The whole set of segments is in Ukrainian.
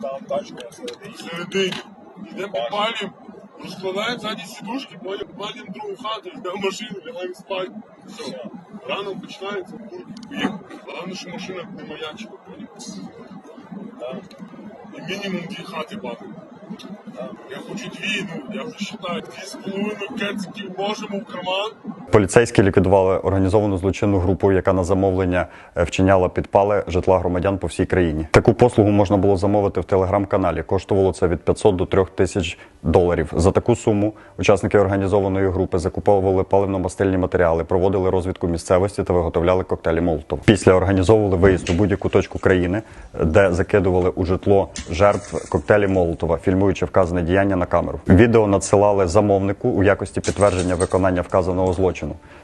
тачка всередині. Йдемо підпалюємо, розкладаємо ззаді сідушки, потім підпалюємо другу хату, йдемо в машину, лягаємо спати. Все. Рано починається, курки, поїхали. Головне, що машина не маячила, поняв? Так. І мінімум дві хати бахнуть. Я хочу дві, ну, я вже вважаю, дві з половиною кециків можемо в карман. Поліцейські ліквідували організовану злочинну групу, яка на замовлення е, вчиняла підпали житла громадян по всій країні. Таку послугу можна було замовити в телеграм-каналі. Коштувало це від 500 до 3 тисяч доларів. За таку суму учасники організованої групи закуповували паливно-мастильні матеріали, проводили розвідку місцевості та виготовляли коктейлі Молотов. Після організовували виїзд у будь-яку точку країни, де закидували у житло жертв коктейлі Молотова, фільмуючи вказане діяння на камеру. Відео надсилали замовнику у якості підтвердження виконання вказаного злочину.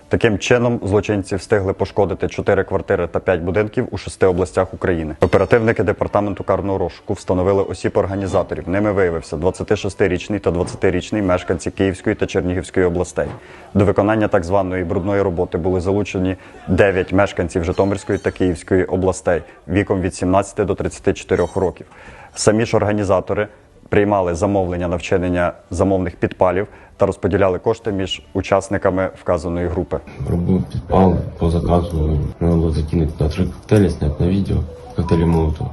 Таким чином, злочинці встигли пошкодити 4 квартири та 5 будинків у шести областях України. Оперативники департаменту карного розшуку встановили осіб організаторів. Ними виявився 26-річний та 20-річний мешканці Київської та Чернігівської областей. До виконання так званої брудної роботи були залучені 9 мешканців Житомирської та Київської областей віком від 17 до 34 років. Самі ж організатори приймали замовлення на вчинення замовних підпалів та розподіляли кошти між учасниками вказаної групи. Робив підпал по заказу. Треба було закинути на три коктейлі, зняти на відео, коктейлі Молотова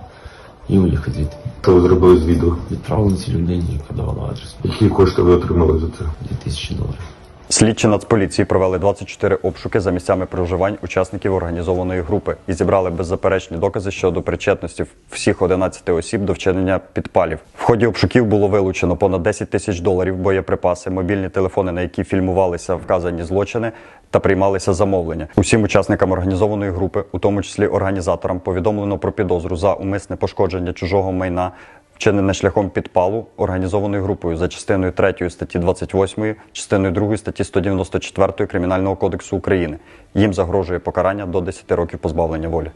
і уїхати звідти. Що ви зробили з відео? Відправили цій людині, яка давала адрес. Які кошти ви отримали за це? 2000 доларів. Слідчі Нацполіції провели 24 обшуки за місцями проживань учасників організованої групи і зібрали беззаперечні докази щодо причетності всіх 11 осіб до вчинення підпалів. В ході обшуків було вилучено понад 10 тисяч доларів, боєприпаси, мобільні телефони, на які фільмувалися вказані злочини та приймалися замовлення. Усім учасникам організованої групи, у тому числі організаторам, повідомлено про підозру за умисне пошкодження чужого майна вчинене шляхом підпалу організованою групою за частиною 3 статті 28, частиною 2 статті 194 Кримінального кодексу України. Їм загрожує покарання до 10 років позбавлення волі.